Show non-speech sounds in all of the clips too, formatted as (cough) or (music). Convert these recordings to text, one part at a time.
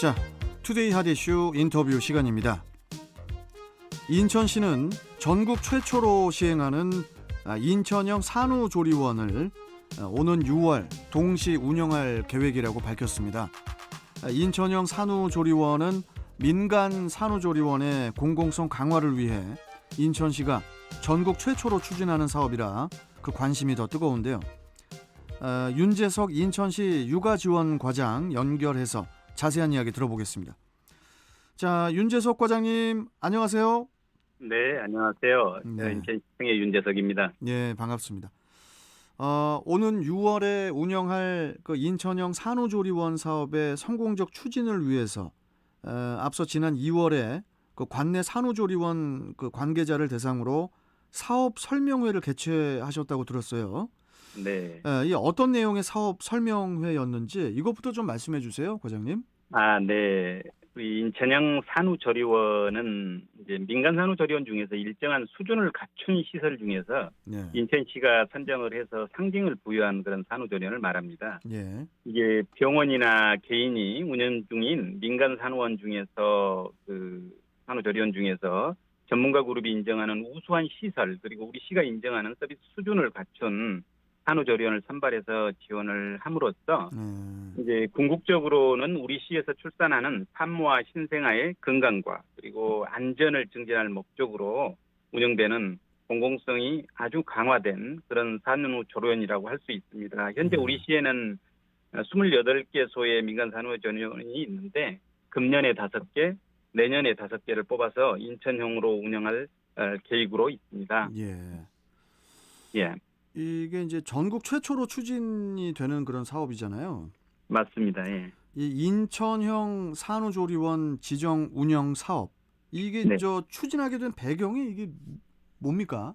자, 투데이 핫 이슈 인터뷰 시간입니다. 인천시는 전국 최초로 시행하는 아, 인천형 산후조리원을 아, 오는 6월 동시 운영할 계획이라고 밝혔습니다. 아, 인천형 산후조리원은 민간 산후조리원의 공공성 강화를 위해 인천시가 전국 최초로 추진하는 사업이라 그 관심이 더 뜨거운데요. 아, 윤재석 인천시 육아지원 과장 연결해서 자세한 이야기 들어보겠습니다. 자, 윤재석 과장님 안녕하세요. 네, 안녕하세요. 네. 인천시청의 윤재석입니다. 예, 반갑습니다. 어, 오는 6월에 운영할 그 인천형 산후조리원 사업의 성공적 추진을 위해서 어, 앞서 지난 2월에 그 관내 산후조리원 그 관계자를 대상으로 사업 설명회를 개최하셨다고 들었어요. 네. 예, 이 어떤 내용의 사업 설명회였는지 이것부터 좀 말씀해 주세요, 과장님. 아, 네. 우리 인천형 산후조리원은 이제 민간 산후조리원 중에서 일정한 수준을 갖춘 시설 중에서 예. 인천시가 선정을 해서 상징을 부여한 그런 산후조리원을 말합니다. 예. 이게 병원이나 개인이 운영 중인 민간 산후원 중에서 그 산후조리원 중에서 전문가 그룹이 인정하는 우수한 시설 그리고 우리 시가 인정하는 서비스 수준을 갖춘 산후조리원을 선발해서 지원을 함으로써 예. 이제 궁극적으로는 우리 시에서 출산하는 산모와 신생아의 건강과 그리고 안전을 증진할 목적으로 운영되는 공공성이 아주 강화된 그런 산후조리원이라고 할 수 있습니다. 현재 음. 우리 시에는 28개소의 민간 산후조리원이 있는데 금년에 5개, 내년에 5개를 뽑아서 인천형으로 운영할 어, 계획으로 있습니다. 예. 예, 이게 이제 전국 최초로 추진이 되는 그런 사업이잖아요. 맞습니다. 예. 이 인천형 산후조리원 지정 운영 사업 이게 네. 저 추진하게 된 배경이 이게 뭡니까?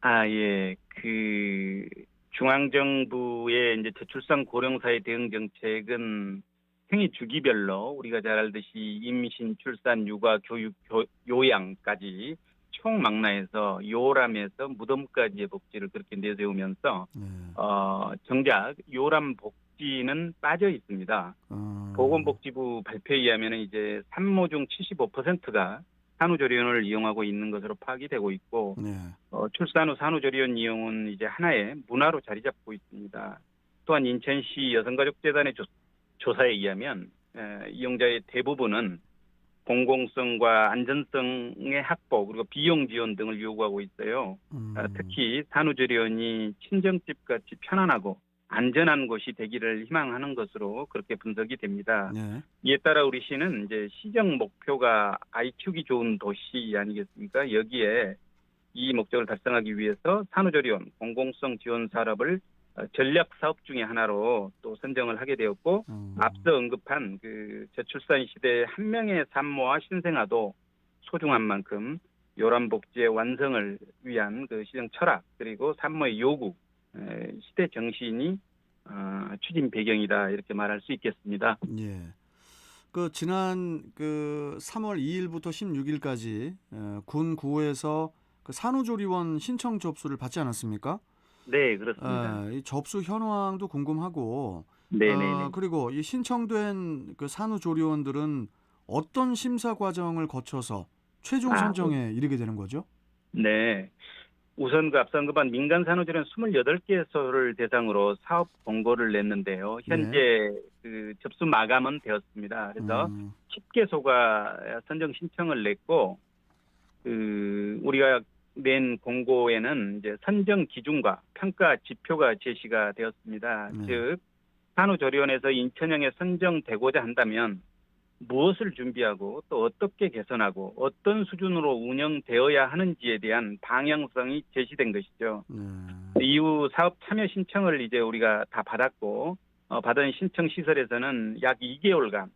아, 예. 그 중앙정부의 이제 저출산 고령사회 대응 정책은 생애 주기별로 우리가 잘 알듯이 임신, 출산, 육아, 교육, 교, 요양까지 총망라해서 요람에서 무덤까지의 복지를 그렇게 내세우면서 네. 어, 정작 요람 복지는 빠져 있습니다. 어, 보건복지부 발표에 의하면 이제 산모 중 75%가 산후조리원을 이용하고 있는 것으로 파악이 되고 있고 네. 어, 출산 후 산후조리원 이용은 이제 하나의 문화로 자리 잡고 있습니다. 또한 인천시 여성가족재단의 조, 조사에 의하면 에, 이용자의 대부분은 공공성과 안전성의 확보 그리고 비용 지원 등을 요구하고 있어요. 음, 아, 특히 산후조리원이 친정집 같이 편안하고 안전한 곳이 되기를 희망하는 것으로 그렇게 분석이 됩니다. 네. 이에 따라 우리 시는 이제 시정 목표가 아이 키우기 좋은 도시 아니겠습니까? 여기에 이 목적을 달성하기 위해서 산후조리원 공공성 지원 산업을 어, 전략 사업 중의 하나로 또 선정을 하게 되었고 음, 앞서 언급한 그 저출산 시대 한 명의 산모와 신생아도 소중한 만큼 요란 복지의 완성을 위한 그 시정 철학 그리고 산모의 요구 에, 시대 정신이 어, 추진 배경이다 이렇게 말할 수 있겠습니다. 예. 그 지난 그 3월 2일부터 16일까지 어, 군 구에서 그 산후조리원 신청 접수를 받지 않았습니까? 네 그렇습니다. 아, 이 접수 현황도 궁금하고 네네네. 어, 그리고 이 신청된 그 산후조리원들은 어떤 심사 과정을 거쳐서 최종 아, 선정에 이르게 되는 거죠? 네. 우선 그 앞서 언급한 민간 산후조리원 28개소를 대상으로 사업 공고를 냈는데요. 현재 그 접수 마감은 되었습니다. 그래서 음, 10개소가 선정 신청을 냈고 그 우리가 낸 공고에는 이제 선정 기준과 평가 지표가 제시가 되었습니다. 네. 즉 산후조리원에서 인천형에 선정되고자 한다면 무엇을 준비하고 또 어떻게 개선하고 어떤 수준으로 운영되어야 하는지에 대한 방향성이 제시된 것이죠. 네. 이후 사업 참여 신청을 이제 우리가 다 받았고 어, 받은 신청 시설에서는 약 2개월간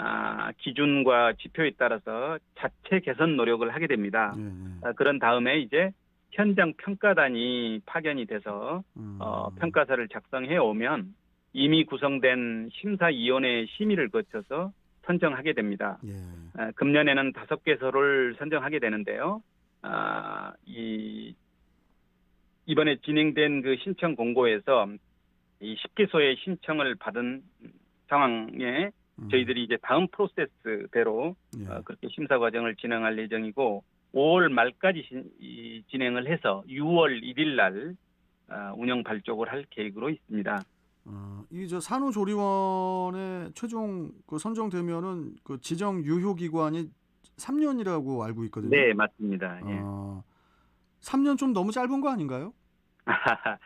아, 기준과 지표에 따라서 자체 개선 노력을 하게 됩니다. 예, 예. 아, 그런 다음에 이제 현장 평가단이 파견이 돼서 음, 어, 평가서를 작성해 오면 이미 구성된 심사위원회 심의를 거쳐서 선정하게 됩니다. 예. 아, 금년에는 다섯 개소를 선정하게 되는데요. 아, 이 이번에 진행된 그 신청 공고에서 이 10개소의 신청을 받은 상황에 음. 저희들이 이제 다음 프로세스대로 예. 어, 그렇게 심사 과정을 진행할 예정이고 5월 말까지 신- 이- 진행을 해서 6월 1일 날 어, 운영 발족을 할 계획으로 있습니다. 어, 이저 산후조리원에 최종 그 선정되면은 그 지정 유효 기관이 3년이라고 알고 있거든요. 네, 맞습니다. 예. 어, 3년 좀 너무 짧은 거 아닌가요? (laughs)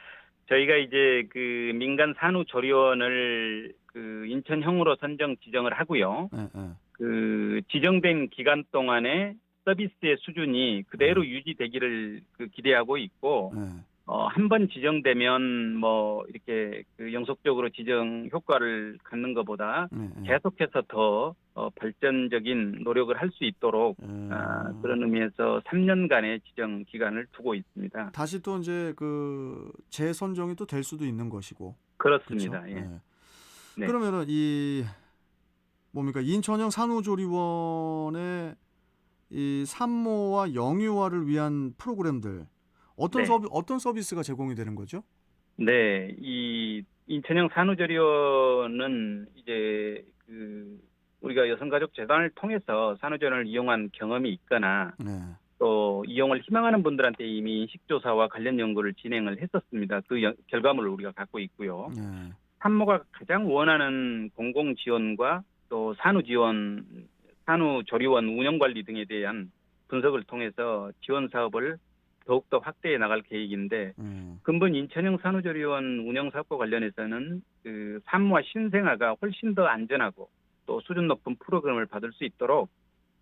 저희가 이제 그 민간 산후조리원을 그 인천형으로 선정 지정을 하고요. 예, 예. 그 지정된 기간 동안에 서비스의 수준이 그대로 음. 유지되기를 그 기대하고 있고 예. 어, 한 번 지정되면 뭐 이렇게 그 영속적으로 지정 효과를 갖는 것보다 예, 예. 계속해서 더 어, 발전적인 노력을 할 수 있도록 예. 아, 그런 의미에서 3년간의 지정 기간을 두고 있습니다. 다시 또 이제 그 재선정이 또 될 수도 있는 것이고. 그렇습니다. 예. 예. 네. 그러면은 이 뭡니까 인천형 산후조리원의 이 산모와 영유아를 위한 프로그램들 어떤 네. 서비 어떤 서비스가 제공이 되는 거죠? 네, 이 인천형 산후조리원은 이제 그 우리가 여성가족재단을 통해서 산후조리원을 이용한 경험이 있거나 네. 또 이용을 희망하는 분들한테 이미 인식조사와 관련 연구를 진행을 했었습니다. 그 연- 결과물을 우리가 갖고 있고요. 네. 산모가 가장 원하는 공공 지원과 또 산후 지원, 산후 조리원 운영 관리 등에 대한 분석을 통해서 지원 사업을 더욱더 확대해 나갈 계획인데 음. 근본 인천형 산후조리원 운영 사업과 관련해서는 그 산모와 신생아가 훨씬 더 안전하고 또 수준 높은 프로그램을 받을 수 있도록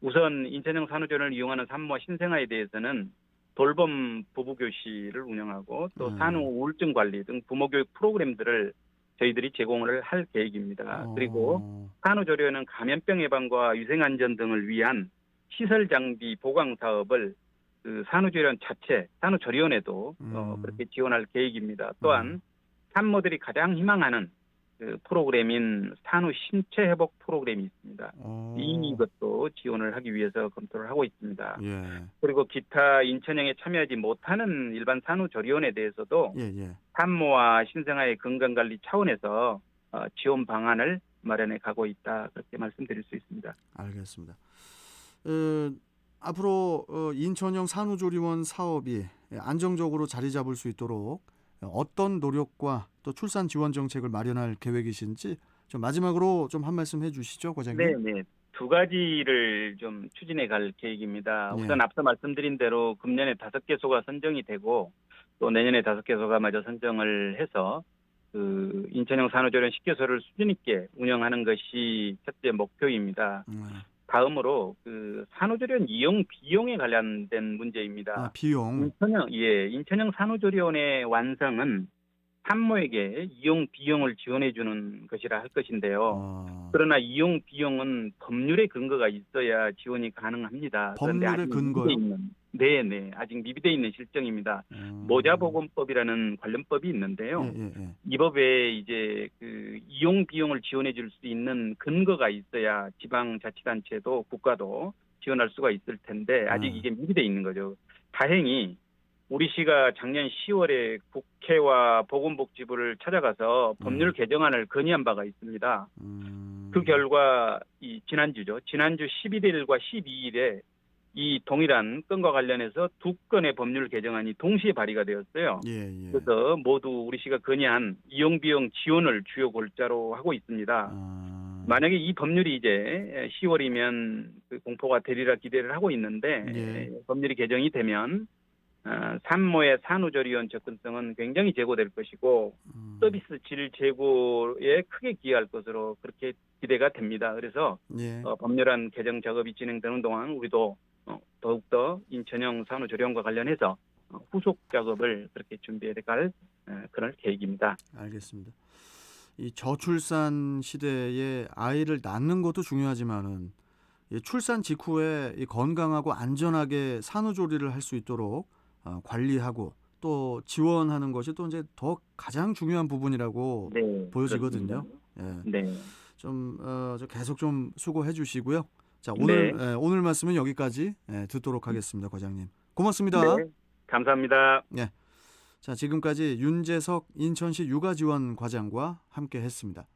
우선 인천형 산후조리원을 이용하는 산모와 신생아에 대해서는 돌봄 부부 교실을 운영하고 또 음. 산후 우울증 관리 등 부모 교육 프로그램들을 저희들이 제공을 할 계획입니다. 어. 그리고 산후조리원은 감염병 예방과 위생 안전 등을 위한 시설 장비 보강 사업을 그 산후조리원 자체, 산후조리원에도 어, 음. 그렇게 지원할 계획입니다. 또한 음. 산모들이 가장 희망하는 그 프로그램인 산후 신체 회복 프로그램이 있습니다. 어. 이것도 지원을 하기 위해서 검토를 하고 있습니다. 예. 그리고 기타 인천형에 참여하지 못하는 일반 산후조리원에 대해서도 예, 예. 산모와 신생아의 건강 관리 차원에서 어, 지원 방안을 마련해 가고 있다 그렇게 말씀드릴 수 있습니다. 알겠습니다. 어, 앞으로 어, 인천형 산후조리원 사업이 안정적으로 자리 잡을 수 있도록 어떤 노력과 또 출산 지원 정책을 마련할 계획이신지 좀 마지막으로 좀 한 말씀 해주시죠, 과장님. 네, 네. 두 가지를 좀 추진해 갈 계획입니다. 네. 우선 앞서 말씀드린 대로 금년에 다섯 개소가 선정이 되고 또 내년에 다섯 개소가 마저 선정을 해서 그 인천형 산후조리원 10개소를 수준 있게 운영하는 것이 첫째 목표입니다. 음, 다음으로 그 산후조리원 이용 비용에 관련된 문제입니다. 아, 비용. 인천형 예 인천형 산후조리원의 완성은 산모에게 이용 비용을 지원해 주는 것이라 할 것인데요. 어, 그러나 이용 비용은 법률의 근거가 있어야 지원이 가능합니다. 법률의 근거요? 있는 네 네 아직 미비돼 있는 실정입니다. 음. 모자보건법이라는 관련법이 있는데요. 예, 예, 예. 이 법에 이제 그 이용 비용을 지원해 줄 수 있는 근거가 있어야 지방 자치단체도 국가도 지원할 수가 있을 텐데 아직 음. 이게 미비돼 있는 거죠. 다행히 우리 시가 작년 10월에 국회와 보건복지부를 찾아가서 법률 음. 개정안을 건의한 바가 있습니다. 음. 그 결과 이 지난주죠. 지난주 11일과 12일에 이 동일한 건과 관련해서 두 건의 법률 개정안이 동시에 발의가 되었어요. 예, 예. 그래서 모두 우리 시가 건의한 이용 비용 지원을 주요 골자로 하고 있습니다. 아, 만약에 이 법률이 이제 10월이면 그 공포가 되리라 기대를 하고 있는데 예. 법률이 개정이 되면 어, 산모의 산후조리원 접근성은 굉장히 제고될 것이고 음. 서비스 질 제고에 크게 기여할 것으로 그렇게 기대가 됩니다. 그래서 예. 어, 법률안 개정 작업이 진행되는 동안 우리도 어, 더욱더 인천형 산후조리원과 관련해서 어, 후속 작업을 그렇게 준비해 갈 어, 그럴 계획입니다. 알겠습니다. 이 저출산 시대에 아이를 낳는 것도 중요하지만은 이 출산 직후에 이 건강하고 안전하게 산후조리를 할 수 있도록 어, 관리하고 또 지원하는 것이 또 이제 더 가장 중요한 부분이라고 네, 보여지거든요. 그렇습니다. 예. 네, 좀 어, 저 계속 좀 수고해 주시고요. 자 오늘 예, 오늘 말씀은 여기까지 예, 듣도록 하겠습니다, 과장님. 고맙습니다. 네, 감사합니다. 자 지금까지 윤재석 인천시 육아지원 과장과 함께했습니다.